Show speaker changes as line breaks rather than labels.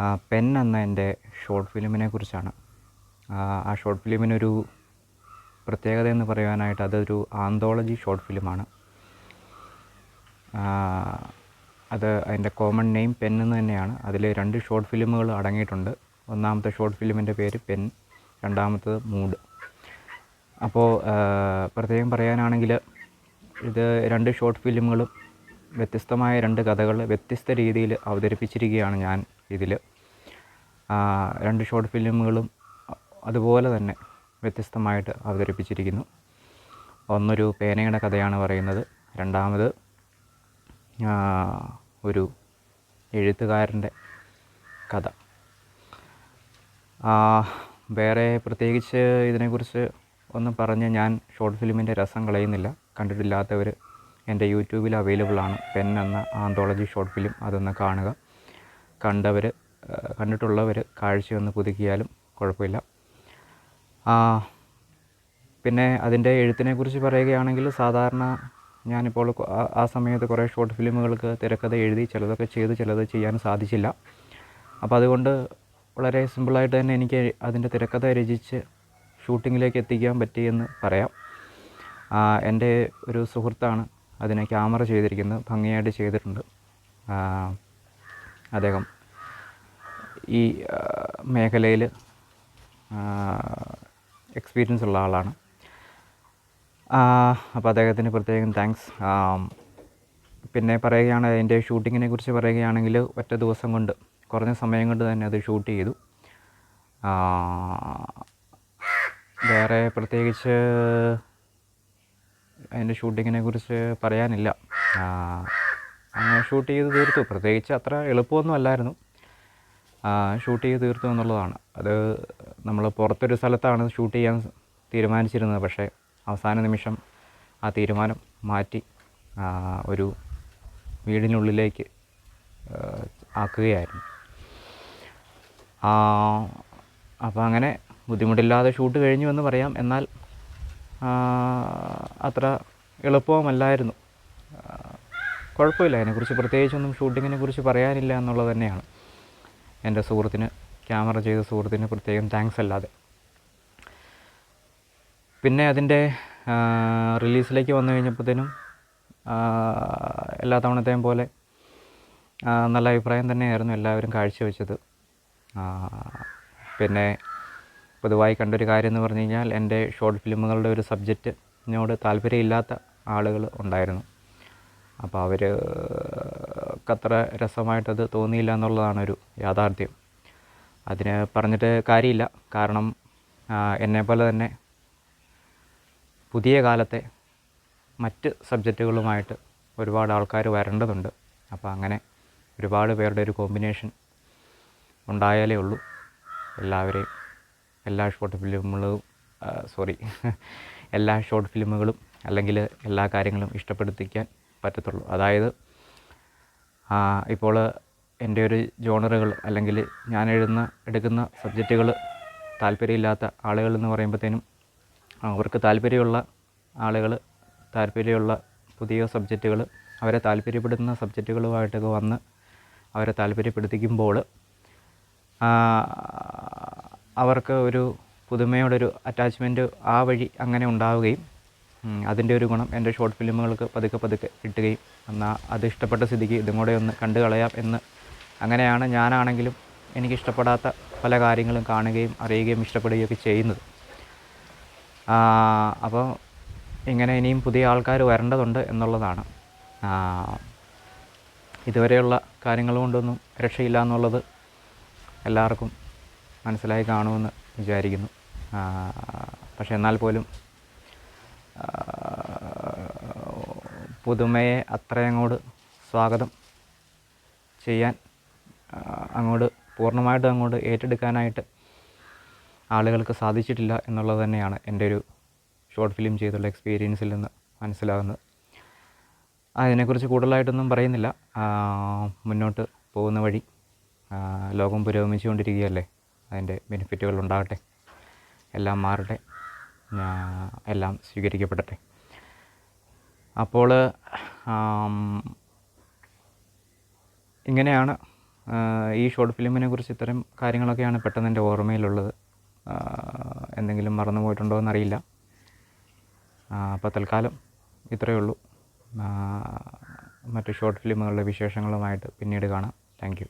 Pen എന്ന എന്റെ short ഫിലിമിനെ കുറിച്ചാണ്. ആ ഷോർട്ട് ഫിലിമിനൊരു പ്രത്യേകത എന്ന് പറയുവാനായിട്ട് അതൊരു ആന്തോളജി ഷോർട്ട് ഫിലിമാണ്. അത് അതിന്റെ കോമൺ നെയിം പെൻ എന്ന് തന്നെയാണ്. അതിൽ രണ്ട് ഷോർട്ട് ഫിലിമുകൾ അടങ്ങിയിട്ടുണ്ട്. ഒന്നാമത്തെ ഷോർട്ട് ഫിലിമിന്റെ പേര് പെൻ രണ്ടാമത്തത് മൂഡ്. അപ്പോൾ പ്രത്യേകം പറയാനാണെങ്കിൽ ഇത് രണ്ട് ഷോർട്ട് ഫിലിമുകളും വ്യത്യസ്തമായ രണ്ട് കഥകൾ വ്യത്യസ്ത രീതിയിൽ അവതരിപ്പിച്ചിരിക്കുകയാണ് ഞാൻ. ഇതിൽ. രണ്ട് ഷോർട്ട് ഫിലിമുകളും അതുപോലെ തന്നെ വ്യത്യസ്തമായിട്ട് അവതരിപ്പിച്ചിരിക്കുന്നു. ഒന്നൊരു പേനയുടെ കഥയാണ് പറയുന്നത്. രണ്ടാമത് ഒരു എഴുത്തുകാരന്റെ കഥ. വേറെ പ്രത്യേകിച്ച് ഇതിനെക്കുറിച്ച് ഒന്നും പറഞ്ഞ് ഞാൻ ഷോർട്ട് ഫിലിമിന്റെ രസം കളയുന്നില്ല. കണ്ടിട്ടില്ലാത്തവർ എന്റെ യൂട്യൂബിൽ അവൈലബിൾ ആണ് പെൻ എന്ന ആന്തോളജി ഷോർട്ട് ഫിലിം അതൊന്ന് കാണുക. കണ്ടവർ കണ്ടിട്ടുള്ളവർ കാഴ്ചയൊന്ന് പുതുക്കിയാലും കുഴപ്പമില്ല. പിന്നെ അതിന്റെ എഴുത്തിനെക്കുറിച്ച് പറയുകയാണെങ്കിൽ സാധാരണ ഞാനിപ്പോൾ ആ സമയത്ത് കുറേ ഷോർട്ട് ഫിലിമുകൾക്ക് തിരക്കഥ എഴുതി ചിലതൊക്കെ ചെയ്ത് ചിലത് ചെയ്യാൻ സാധിച്ചില്ല. അപ്പോൾ അതുകൊണ്ട് വളരെ സിമ്പിളായിട്ട് തന്നെ എനിക്ക് അതിന്റെ തിരക്കഥ രചിച്ച് ഷൂട്ടിങ്ങിലേക്ക് എത്തിക്കാൻ പറ്റിയെന്ന് പറയാം. എന്റെ ഒരു സുഹൃത്താണ് അതിനെ ക്യാമറ ചെയ്തിരിക്കുന്നത് ഭംഗിയായിട്ട് ചെയ്തിട്ടുണ്ട്. അദ്ദേഹം ഈ മേഖലയിൽ എക്സ്പീരിയൻസ് ഉള്ള ആളാണ്. അപ്പോൾ അദ്ദേഹത്തിന് പ്രത്യേകം താങ്ക്സ് പിന്നെ പറയുകയാണ് അതിന്റെ ഷൂട്ടിങ്ങിനെ കുറിച്ച് പറയുകയാണെങ്കിൽ ഒറ്റ ദിവസം കൊണ്ട് കുറഞ്ഞ സമയം കൊണ്ട് തന്നെ അത് ഷൂട്ട് ചെയ്തു. വേറെ പ്രത്യേകിച്ച് അതിന്റെ ഷൂട്ടിങ്ങിനെ കുറിച്ച് പറയാനില്ല. അങ്ങനെ ഷൂട്ട് ചെയ്ത് തീർത്തു. പ്രത്യേകിച്ച് അത്ര എളുപ്പമൊന്നും അല്ലായിരുന്നു. ഷൂട്ട് ചെയ്ത് തീർത്തു എന്നുള്ളതാണ്. അത് നമ്മൾ പുറത്തൊരു സ്ഥലത്താണ് ഷൂട്ട് ചെയ്യാൻ തീരുമാനിച്ചിരുന്നത്. പക്ഷേ അവസാന നിമിഷം ആ തീരുമാനം മാറ്റി ഒരു വീടിനുള്ളിലേക്ക് ആക്കുകയായിരുന്നു. അപ്പോൾ അങ്ങനെ ബുദ്ധിമുട്ടില്ലാതെ ഷൂട്ട് കഴിഞ്ഞു എന്ന് പറയാം. എന്നാൽ അത്ര എളുപ്പവുമല്ലായിരുന്നു. കുഴപ്പമില്ല. അതിനെക്കുറിച്ച് പ്രത്യേകിച്ചൊന്നും ഷൂട്ടിങ്ങിനെ കുറിച്ച് പറയാനില്ല എന്നുള്ളത് തന്നെയാണ്. എന്റെ സുഹൃത്തിന് ക്യാമറ ചെയ്ത സുഹൃത്തിന് പ്രത്യേകം താങ്ക്സ് അല്ലാതെ. പിന്നെ അതിന്റെ റിലീസിലേക്ക് വന്നു കഴിഞ്ഞപ്പോഴത്തേനും എല്ലാ തവണത്തെയും പോലെ നല്ല അഭിപ്രായം തന്നെയായിരുന്നു എല്ലാവരും കാഴ്ചവെച്ചത്. പിന്നെ പൊതുവായി കണ്ടൊരു കാര്യം എന്ന് പറഞ്ഞു കഴിഞ്ഞാൽ എന്റെ ഷോർട്ട് ഫിലിമുകളുടെ ഒരു സബ്ജക്റ്റിനോട് താല്പര്യമില്ലാത്ത ആളുകൾ ഉണ്ടായിരുന്നു. അപ്പോൾ അവർ അത്ര രസമായിട്ടത് തോന്നിയില്ല എന്നുള്ളതാണ് ഒരു യാഥാർത്ഥ്യം. അതിന് പറഞ്ഞിട്ട് കാര്യമില്ല. കാരണം എന്നെപ്പോലെ തന്നെ പുതിയ കാലത്തെ മറ്റ് സബ്ജക്റ്റുകളുമായിട്ട് ഒരുപാട് ആൾക്കാർ വരേണ്ടതുണ്ട്. അപ്പോൾ അങ്ങനെ ഒരുപാട് പേരുടെ ഒരു കോമ്പിനേഷൻ ഉണ്ടായാലേ ഉള്ളൂ. എല്ലാവരെയും എല്ലാ ഷോർട്ട് ഫിലിമുകളും സോറി എല്ലാ ഷോർട്ട് ഫിലിമുകളും അല്ലെങ്കിൽ എല്ലാ കാര്യങ്ങളും ഇഷ്ടപ്പെടുത്തിക്കാൻ പറ്റത്തുള്ളൂ. അതായത് ഇപ്പോൾ എന്റെ ഒരു ജോണറുകൾ അല്ലെങ്കിൽ ഞാൻ എഴുതുന്ന എടുക്കുന്ന സബ്ജക്റ്റുകൾ താല്പര്യമില്ലാത്ത ആളുകൾ എന്ന് പറയുമ്പോഴത്തേനും അവർക്ക് താല്പര്യമുള്ള ആളുകൾ താല്പര്യമുള്ള പുതിയ സബ്ജക്റ്റുകൾ അവരെ താല്പര്യപ്പെടുന്ന സബ്ജക്റ്റുകളുമായിട്ടൊക്കെ വന്ന് അവരെ താല്പര്യപ്പെടുത്തിക്കുമ്പോൾ അവർക്ക് ഒരു പുതുമയോടൊരു അറ്റാച്ച്മെന്റ് ആ വഴി അങ്ങനെ ഉണ്ടാവുകയും അതിന്റെ ഒരു ഗുണം എന്റെ ഷോർട്ട് ഫിലിമുകൾക്ക് പതുക്കെ പതുക്കെ കിട്ടുകയും എന്നാൽ അത് ഇഷ്ടപ്പെട്ട സ്ഥിതിക്ക് ഇതും കൂടെ ഒന്ന് കണ്ടു കളയാം എന്ന്. അങ്ങനെയാണ് ഞാനാണെങ്കിലും എനിക്കിഷ്ടപ്പെടാത്ത പല കാര്യങ്ങളും കാണുകയും അറിയുകയും ഇഷ്ടപ്പെടുകയും ഇഷ്ടപ്പെടുകയൊക്കെ ചെയ്യുന്നത്. അപ്പോൾ ഇങ്ങനെ ഇനിയും പുതിയ ആൾക്കാർ വരേണ്ടതുണ്ട് എന്നുള്ളതാണ്. ഇതുവരെയുള്ള കാര്യങ്ങൾ കൊണ്ടൊന്നും രക്ഷയില്ല എന്നുള്ളത് എല്ലാവർക്കും മനസ്സിലായി കാണുമെന്ന് വിചാരിക്കുന്നു. പക്ഷേ എന്നാൽ പോലും പുതുമയെ അത്രയങ്ങോട് സ്വാഗതം ചെയ്യാൻ അങ്ങോട്ട് പൂർണമായിട്ടും അങ്ങോട്ട് ഏറ്റെടുക്കാനായിട്ട് ആളുകൾക്ക് സാധിച്ചിട്ടില്ല എന്നുള്ളത് തന്നെയാണ് എന്റെ ഒരു ഷോർട്ട് ഫിലിം ചെയ്തുള്ള എക്സ്പീരിയൻസിൽ നിന്ന് മനസ്സിലാകുന്നത്. അതിനെക്കുറിച്ച് കൂടുതലായിട്ടൊന്നും പറയുന്നില്ല. മുന്നോട്ട് പോകുന്ന വഴി ലോകം പുരോഗമിച്ചുകൊണ്ടിരിക്കുകയല്ലേ? അതിന്റെ ബെനിഫിറ്റുകൾ ഉണ്ടാകട്ടെ. എല്ലാം മാറട്ടെ. എല്ലാം സ്വീകരിക്കപ്പെടട്ടെ. അപ്പോൾ ഇങ്ങനെയാണ് ഈ ഷോർട്ട് ഫിലിമിനെ കുറിച്ച് ഇത്തരം കാര്യങ്ങളൊക്കെയാണ് പെട്ടെന്ന് എന്റെ ഓർമ്മയിലുള്ളത്. എന്തെങ്കിലും മറന്നു പോയിട്ടുണ്ടോ എന്നറിയില്ല. അപ്പോൾ തൽക്കാലം ഇത്രയേ ഉള്ളൂ. മറ്റ് ഷോർട്ട് ഫിലിമുകളുടെ വിശേഷങ്ങളുമായിട്ട് പിന്നീട് കാണാം. താങ്ക്